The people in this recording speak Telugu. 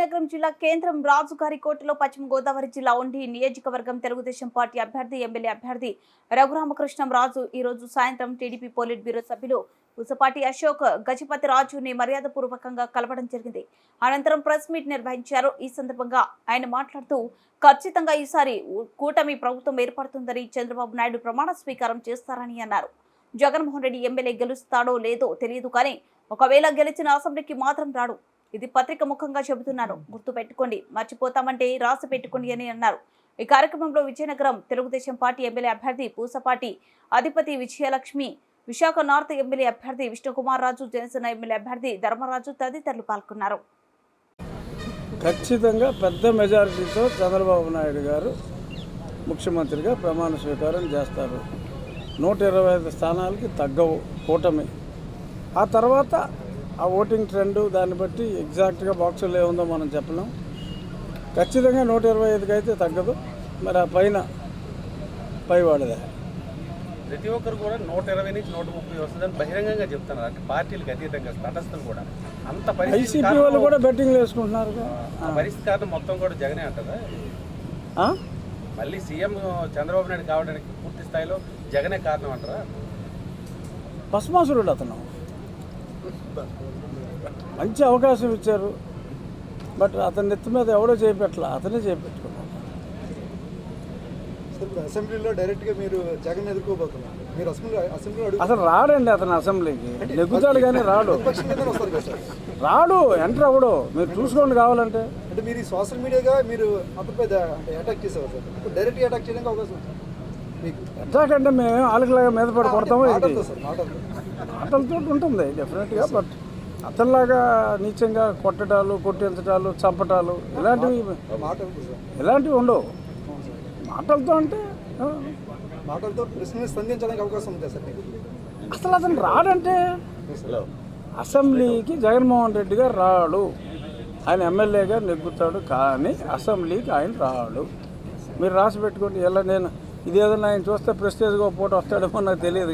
విజయనగరం జిల్లా కేంద్రం రాజుగారి కోటలో పశ్చిమ గోదావరి జిల్లా ఉండి నియోజకవర్గం తెలుగుదేశం పార్టీ అభ్యర్థి ఎమ్మెల్యే అభ్యర్థి రఘురామకృష్ణం రాజు. ఈ రోజు సాయంత్రం టీడీపీ పోలిట్ బ్యూరో సభ్యులు ఉసపాటి అశోక్ గజపతి రాజుని మర్యాదపూర్వకంగా కలవడం జరిగింది. అనంతరం ప్రెస్ మీట్ నిర్వహించారు. ఈ సందర్భంగా ఆయన మాట్లాడుతూ ఖచ్చితంగా ఈసారి కూటమి ప్రభుత్వం ఏర్పడుతుందని చంద్రబాబు నాయుడు ప్రమాణ స్వీకారం చేస్తారని అన్నారు. జగన్మోహన్ రెడ్డి ఎమ్మెల్యే గెలుస్తాడో లేదో తెలియదు కానీ ఒకవేళ గెలిచిన అసెంబ్లీకి మాత్రం రాడు. ఇది పత్రిక ముఖంగా చెబుతున్నాను గుర్తు పెట్టుకోండి మర్చిపోతామంటే రాసి పెట్టుకోండి అని అన్నారు. ఈ కార్యక్రమంలో విజయనగరం తెలుగుదేశం పార్టీ ఎమ్మెల్యే అభ్యర్థి పూసపాటి అధిపతి విజయలక్ష్మి విశాఖ నార్త్ ఎమ్మెల్యే అభ్యర్థి విష్ణుకుమార్ రాజు జనసేన ఎమ్మెల్యే అభ్యర్థి ధర్మరాజు తదితరులు పాల్గొన్నారు. ఖచ్చితంగా పెద్ద మెజారిటీతో చంద్రబాబు నాయుడు గారు ముఖ్యమంత్రిగా ప్రమాణ స్వీకారం చేస్తారు. నూట ఇరవై ఐదు స్థానాలకి తగ్గవు కూటమి. ఆ తర్వాత ఆ ఓటింగ్ ట్రెండ్ దాన్ని బట్టి ఎగ్జాక్ట్గా బాక్సుల్లో ఏముందో మనం చెప్పలేం. ఖచ్చితంగా నూట ఇరవై ఐదుకి అయితే తగ్గదు. మరి ఆ పైన పైవాడిదే ప్రతి ఒక్కరు కూడా నూట ఇరవై నుంచి నూట ముప్పై వస్తుందని బహిరంగంగా చెప్తున్నారు. అంటే పార్టీలకు అతీతంగా తటస్థం కూడా. అంత పరిస్థితి వాళ్ళు కూడా బెట్టింగ్లు వేసుకుంటున్నారు ఆ పరిస్థితి కారణం మొత్తం కూడా జగనే అంటారా మళ్ళీ సీఎం చంద్రబాబు నాయుడు కావడానికి పూర్తి స్థాయిలో జగనే కారణం అంటారా? భస్మాసురుడు అతను. మంచి అవకాశం ఇచ్చారు. బట్ అతని నెత్తి మీద ఎవడో చేపెట్టలే అతనే చేపెట్టుకున్నాడు. అసెంబ్లీలో డైరెక్ట్గా మీరు జగన్ ఎదుర్కోబోతున్నారు? మీరు అసెంబ్లీ అసెంబ్లీలో అసలు రాడండి అతను అసెంబ్లీకి. నెగ్గుతాడు కానీ రాడు. రాడు ఎంటర్ అవ్వడు. మీరు చూసుకోండి కావాలంటే. అంటే మీరు సోషల్ మీడియాగా మీరు అతనిపై అంటే అటాక్ చేసేవారు సార్? ఇప్పుడు డైరెక్ట్గా అటాక్ చేయడానికి అవకాశం ఉంది మీకు? ఎట్లాగంటే మేము ఆలకలాగా మీద పడి కొడతామో మాటలతో ఉంటుంది డెఫినెట్గా బట్ అతనిలాగా నీచంగా కొట్టడాలు కొట్టించడాలు చంపటాలు ఇలాంటివి ఇలాంటివి ఉండవు. మాటలతో అంటే మాటలతో స్పందించడానికి అవకాశం ఉంది సార్ మీకు? అసలు అతను రాడంటే అసెంబ్లీకి జగన్మోహన్ రెడ్డి గారు రాడు. ఆయన ఎమ్మెల్యేగా నెగ్గుతాడు కానీ అసెంబ్లీకి ఆయన రాడు. మీరు రాసి పెట్టుకోండి ఎలా నేను ఇదేదన్నా ఆయన చూస్తే ప్రెస్టేజ్గా పూట వస్తాడేమో నాకు తెలియదు